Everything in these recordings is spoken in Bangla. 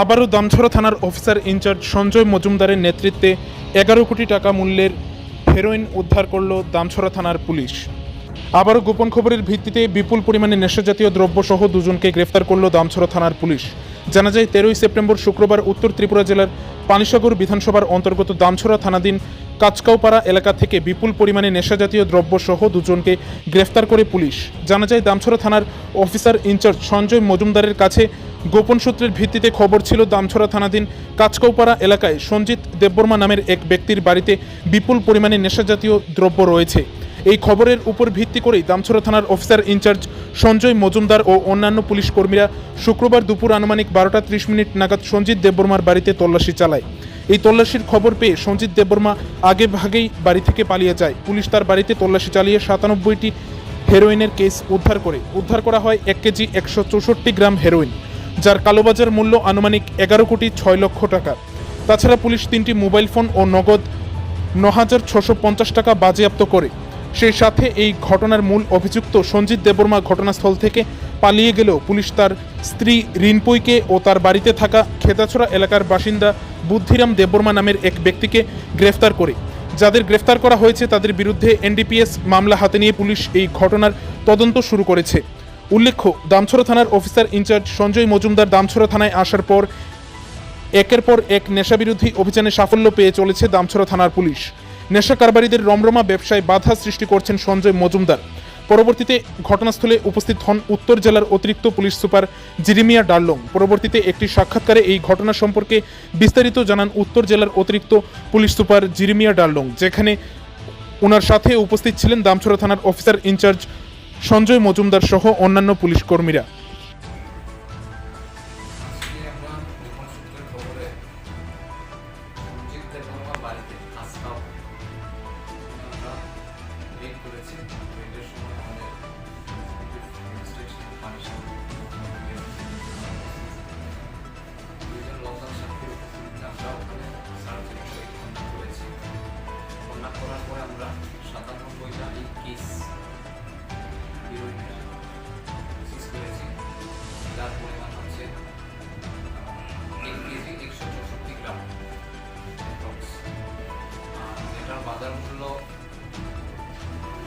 আবারও দামছড়া থানার অফিসার ইনচার্জ সঞ্জয় মজুমদারের নেতৃত্বে এগারো কোটি টাকা মূল্যের হেরোইন উদ্ধার করল দামছড়া থানার পুলিশ। আবারও গোপন খবরের ভিত্তিতে বিপুল পরিমাণে নেশাজাতীয় দ্রব্যসহ দুজনকে গ্রেফতার করল দামছড়া থানার পুলিশ। জানা যায়, তেরোই সেপ্টেম্বর শুক্রবার উত্তর ত্রিপুরা জেলার পানিসাগর বিধানসভার অন্তর্গত দামছড়া থানাধীন কাচকাউপাড়া এলাকা থেকে বিপুল পরিমাণে নেশাজাতীয় দ্রব্যসহ দুজনকে গ্রেফতার করে পুলিশ। জানা যায়, দামছড়া থানার অফিসার ইনচার্জ সঞ্জয় মজুমদারের কাছে গোপন সূত্রের ভিত্তিতে খবর ছিল, দামছড়া থানাধীন কাচকৌপাড়া এলাকায় সঞ্জিত দেববর্মা নামের এক ব্যক্তির বাড়িতে বিপুল পরিমাণে নেশাজাতীয় দ্রব্য রয়েছে। এই খবরের উপর ভিত্তি করেই দামছড়া থানার officer in charge Sanjay Majumdar ও অন্যান্য পুলিশ কর্মীরা শুক্রবার দুপুর আনুমানিক বারোটা ত্রিশ মিনিট নাগাদ সঞ্জিত দেববর্মার বাড়িতে তল্লাশি চালায়। এই তল্লাশির খবর পেয়ে সঞ্জিত দেববর্মা আগে ভাগেই বাড়ি থেকে পালিয়ে যায়। পুলিশ তার বাড়িতে তল্লাশি চালিয়ে সাতানব্বইটি হেরোইনের কেস উদ্ধার করে। উদ্ধার করা হয় এক কেজি একশো চৌষট্টি গ্রাম হেরোইন। যার কালোবাজার মূল্য আনুমানিক এগারো কোটি ছয় লক্ষ টাকা। তাছাড়া পুলিশ তিনটি মোবাইল ফোন ও নগদ ন হাজার ছশো পঞ্চাশ টাকা বাজেয়াপ্ত করে। সেই সাথে এই ঘটনার মূল অভিযুক্ত সঞ্জিত দেববর্মা ঘটনাস্থল থেকে পালিয়ে গেলেও পুলিশ তার স্ত্রী রিনপুইকে ও তার বাড়িতে থাকা খেতাছড়া এলাকার বাসিন্দা বুদ্ধিরাম দেববর্মা নামের এক ব্যক্তিকে গ্রেফতার করে। যাদের গ্রেফতার করা হয়েছে তাদের বিরুদ্ধে এনডিপিএস মামলা হাতে নিয়ে পুলিশ এই ঘটনার তদন্ত শুরু করেছে। উল্লেখ্য, দামছড়া থানার officer in charge Sanjay Majumdar Damchhara থানায় আসার পর একের পর এক নেশাবিরোধী অভিযানে সাফল্য পেয়ে চলেছে দামছড়া থানার পুলিশ। নেশা কারবারিদের রমরমা ব্যবসায় বাধা সৃষ্টি করছেন সঞ্জয় মজুমদার। পরবর্তীতে ঘটনাস্থলে উপস্থিত হন উত্তর জেলার অতিরিক্ত পুলিশ সুপার জিরিমিয়া ডার্লং। পরবর্তীতে একটি সাক্ষাৎকারে এই ঘটনা সম্পর্কে বিস্তারিত জানান উত্তর জেলার অতিরিক্ত পুলিশ সুপার জিরিমিয়া ডার্লং, যেখানে ওনার সাথে উপস্থিত ছিলেন দামছড়া থানার অফিসার ইনচার্জ সঞ্জয় মজুমদার সহ অন্যান্য পুলিশ কর্মীরা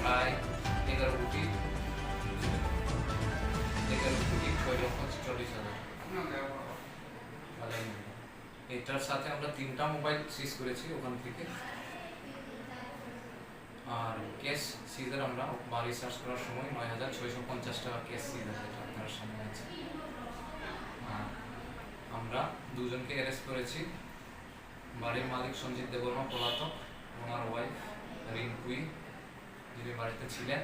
প্রায় এগারো কোটি। এগারো কোটি ছয় লক্ষ চল্লিশ হাজার এটার সাথে আমরা তিনটা মোবাইল সিজ করেছি ওখান থেকে। আর ক্যাশ সিজার আমরা বাড়ি সার্চ করার সময় নয় হাজার ছয়শো পঞ্চাশ টাকা ক্যাশ সিজার যেটা আপনার সামনে আছে। আমরা দুজনকে অ্যারেস্ট করেছি। বাড়ির মালিক সঞ্জিত দেববর্মা, পলাতক, ওনার ওয়াইফ রিঙ্কুই যিনি বাড়িতে ছিলেন।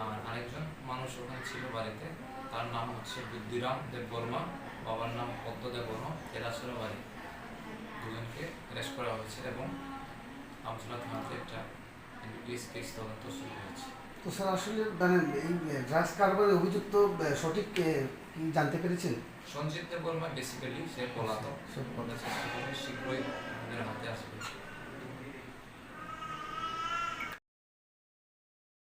আর আরেকজন মানুষ ওখানে ছিল বাড়িতে। তার নাম হচ্ছে বুদ্ধিরাম দেববর্মা বাবার নাম পদ্ম দেববর্মা এরাসুরা বাড়ি। দুজনকে অ্যারেস্ট করা হয়েছে এবং আমসলা থানাতে একটা এনপিএস কেস তদন্ত শুরু হয়েছে। তো স্যার আসলে মানে এই ড্রাগস কারবারের অভিযুক্ত সঠিক কি জানতে পেরেছেন? সঞ্জিত দেববর্মা বেসিক্যালি সে পলাতক। শীঘ্রই আমাদের হাতে আসবে।